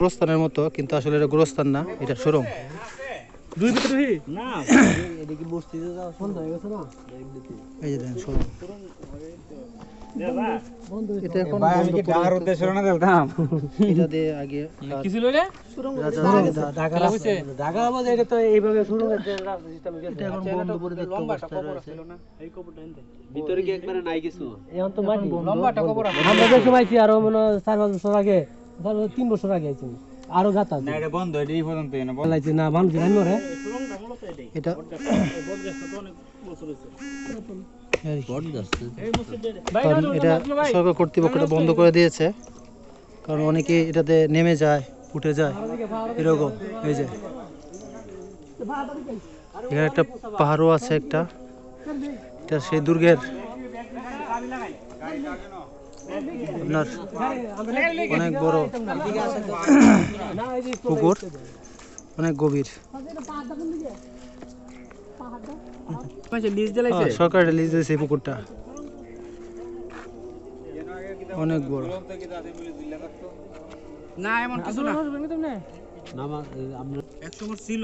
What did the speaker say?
গোরস্থানের মতো কিন্তু আসলে এটা গোরস্থান না এটা সুরং দুই ভিতরে না এটা কি বস্তিতে যাওয়া সন্ধ্যা হয়ে গেছে না? এই যে দেখেন সুরং এটা এখন ভাই আমি বন্ধ কি করে ডাকার উদ্দেশ্যে রওনা দিলাম? এটা দিয়ে আগে কি ছিল রে রাজা ঢাকা রাস্তা ঢাকা আমাদের এটা তো এইভাবে শুরু করতে রাস্তা সিস্টেম গেছে এখন বন্ধ করে দেখতে অবস্থায় রয়েছে। ভিতরে কি একবারে নাই কিছু? এখন তো মাটি। লম্বাটা কবর আমরা যে সময় আইছি আরও মনে হয় চার পাঁচ বছর আগে। তিন বছর আগে আইছি আরও গাতা না এটা বন্ধ এটা এই পর্যন্ত না বলাইছি না মানুষ জানি মরে এটা সরকার কর্তৃপক্ষটা বন্ধ করে দিয়েছে। কারণ অনেকে এটাতে নেমে যায় উঠে যায় এরকম এই যে। এখানে একটা পাহাড়ও আছে একটা। এটা সেই দুর্গের আপনার অনেক বড় পুকুর অনেক গভীর। লিজ সরকার রিলিজ দিয়েছে পুকুরটা। অনেক বড়। না এমন কিছু না। আমরা একসময় ছিল?